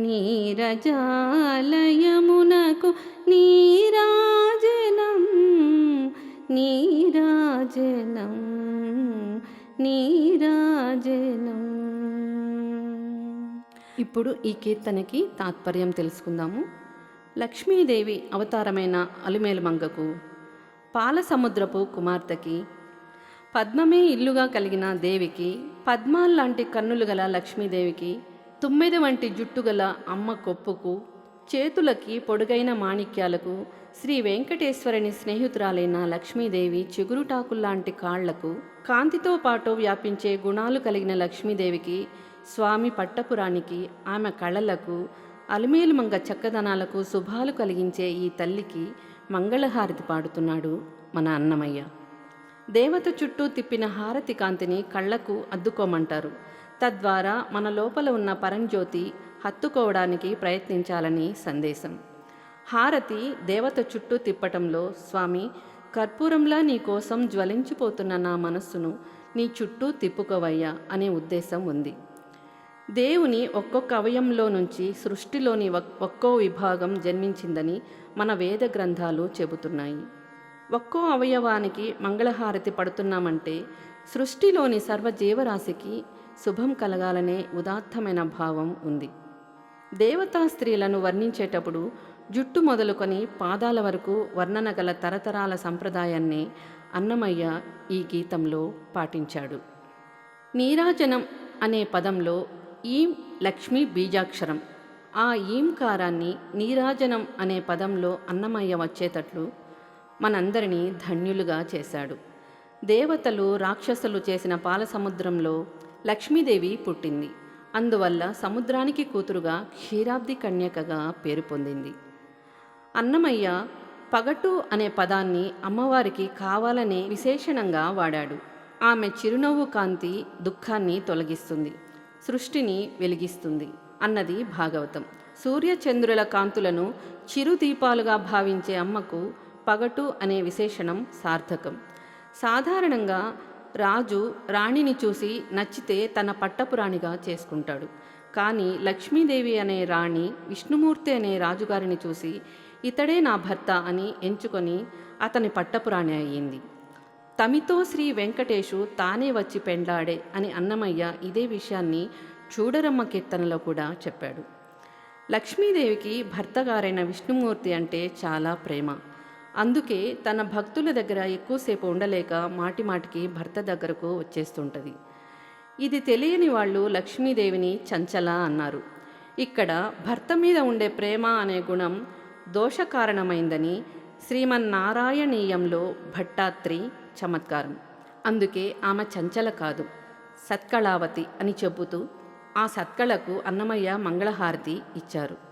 నీరజాలయమునకు నీరాజనం నీరాజనం నీరాజనం. ఇప్పుడు ఈ కీర్తనకి తాత్పర్యం తెలుసుకుందాము. లక్ష్మీదేవి అవతారమైన అలిమేలుమంగకు పాల సముద్రపు కుమార్తెకి పద్మమే ఇల్లుగా కలిగిన దేవికి పద్మాల్లాంటి కన్నులు గల లక్ష్మీదేవికి తుమ్మెద వంటి జుట్టుగల అమ్మ కొప్పుకు చేతులకి పొడుగైన మాణిక్యాలకు శ్రీ వెంకటేశ్వరుని స్నేహితురాలైన లక్ష్మీదేవి చిగురుటాకుల్లాంటి కాళ్ళకు కాంతితో పాటు వ్యాపించే గుణాలు కలిగిన లక్ష్మీదేవికి స్వామి పట్టపురానికి ఆమె కళలకు అలిమేలుమంగ చక్కదనాలకు శుభాలు కలిగించే ఈ తల్లికి మంగళహారతి పాడుతున్నాడు మన అన్నమయ్య. దేవత చుట్టూ తిప్పిన హారతి కాంతిని కళ్ళకు అద్దుకోమంటారు. తద్వారా మన లోపల ఉన్న పరంజ్యోతి హత్తుకోవడానికి ప్రయత్నించాలని సందేశం. హారతి దేవత చుట్టూ తిప్పటంలో స్వామి కర్పూరంలా నీ కోసం జ్వలించిపోతున్న నా మనస్సును నీ చుట్టూ తిప్పుకోవయ్యా అనే ఉద్దేశం ఉంది. దేవుని ఒక్కొక్క అవయంలో నుంచి సృష్టిలోని ఒక్కో విభాగం జన్మించిందని మన వేద గ్రంథాలు చెబుతున్నాయి. ఒక్కో అవయవానికి మంగళహారతి పడుతున్నామంటే సృష్టిలోని సర్వ జీవరాశికి శుభం కలగాలనే ఉదాత్తమైన భావం ఉంది. దేవతా స్త్రీలను వర్ణించేటప్పుడు జుట్టు మొదలుకొని పాదాల వరకు వర్ణన గల తరతరాల సంప్రదాయాన్ని అన్నమయ్య ఈ గీతంలో పాటించాడు. నీరాజనం అనే పదంలో ఈం లక్ష్మి బీజాక్షరం. ఆ ఈంకారాన్ని నీరాజనం అనే పదంలో అన్నమయ్య వచ్చేటట్లు మనందరినీ ధన్యులుగా చేశాడు. దేవతలు రాక్షసులు చేసిన పాలసముద్రంలో లక్ష్మీదేవి పుట్టింది. అందువల్ల సముద్రానికి కూతురుగా క్షీరాబ్ది కన్యకగా పేరు పొందింది. అన్నమయ్య పగటు అనే పదాన్ని అమ్మవారికి కావాలనే విశేషణంగా వాడాడు. ఆమె చిరునవ్వు కాంతి దుఃఖాన్ని తొలగిస్తుంది. సృష్టిని వెలిగిస్తుంది అన్నది భాగవతం. సూర్యచంద్రుల కాంతులను చిరుదీపాలుగా భావించే అమ్మకు పగటు అనే విశేషణం సార్థకం. సాధారణంగా రాజు రాణిని చూసి నచ్చితే తన పట్టపురాణిగా చేసుకుంటాడు. కానీ లక్ష్మీదేవి అనే రాణి విష్ణుమూర్తి అనే రాజుగారిని చూసి ఇతడే నా భర్త అని ఎంచుకొని అతని పట్టపురాణి అయ్యింది. తమితో శ్రీ వెంకటేశు తానే వచ్చి పెండ్లాడే అని అన్నమయ్య ఇదే విషయాన్ని చూడరమ్మ కీర్తనలో కూడా చెప్పాడు. లక్ష్మీదేవికి భర్తగారైన విష్ణుమూర్తి అంటే చాలా ప్రేమ. అందుకే తన భక్తుల దగ్గర ఎక్కువసేపు ఉండలేక మాటి మాటికి భర్త దగ్గరకు వచ్చేస్తుంటుంది. ఇది తెలియని వాళ్ళు లక్ష్మీదేవిని చంచల అన్నారు. ఇక్కడ భర్త మీద ఉండే ప్రేమ అనే గుణం దోషకారణమైందని శ్రీమన్నారాయణీయంలో భట్టాత్రి చమత్కారం. అందుకే ఆమె చంచల కాదు సత్కళావతి అని చెబుతూ ఆ సత్కళకు అన్నమయ్య మంగళహారతి ఇచ్చారు.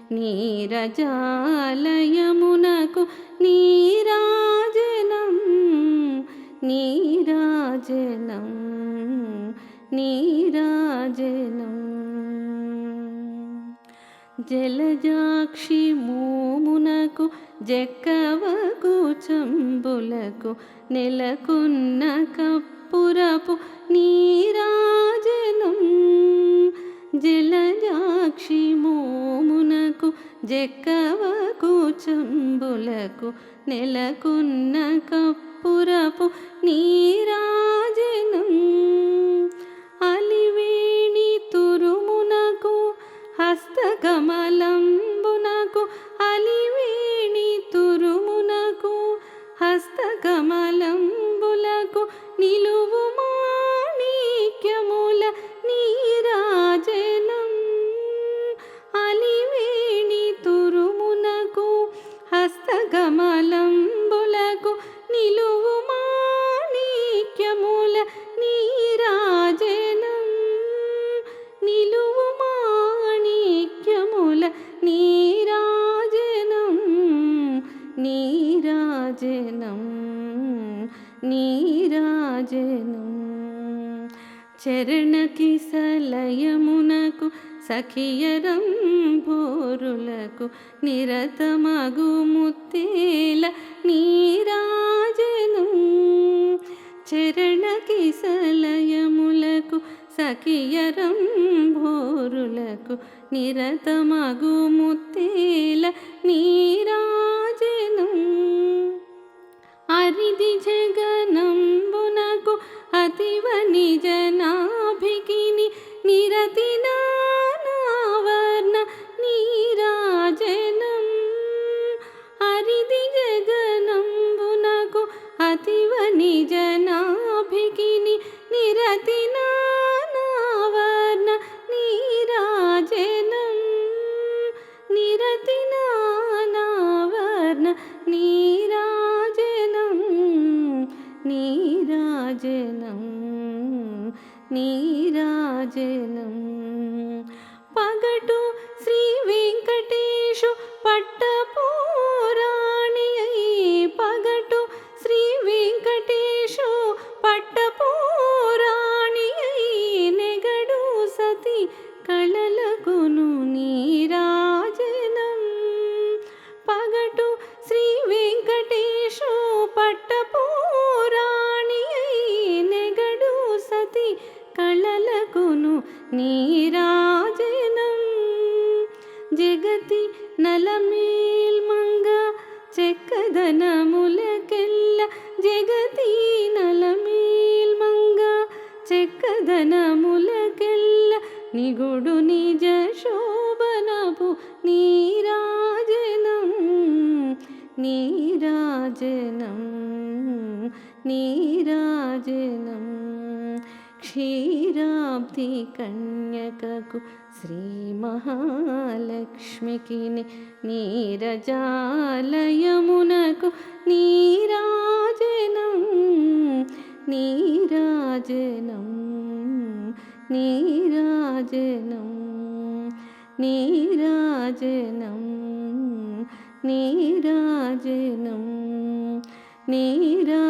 నీరజాలయమునకు నీరాజనం నీరాజనం నీరాజనం. జలజాక్షి మోమునకు జక్కవకు చంబులకు నెలకున్న కప్పురపు నీరా జెక్కవ కూచుంబులకు నెలకున్న కప్పురపు నీరా చరణకిసలయమునకు సఖియరం భోరులకు నిరతమగు ముత్తేల నీరాజను. నీరాజనం చరణకిసలయములకు సఖియరం భోరులకు నిరతమగు ముత్తేల నీరాజను. అరిది జగనంబునకు అతివ నిజనాభి జగతి నలమేల్మంగ చెక్కదనములకెల్ల జగతి నలమేల్మంగ చెక్కదనములకెల్ల నిగుడు నిజ శోభనపు నీరాజనం నీరాజనం నీరాజనం. క్షీరాబ్ది కన్యకకు శ్రీ మహాలక్ష్మికి నీరజాలయమునకు నీరాజనం నీరాజనం నీరాజనం నీరాజనం నీరాజనం నీరా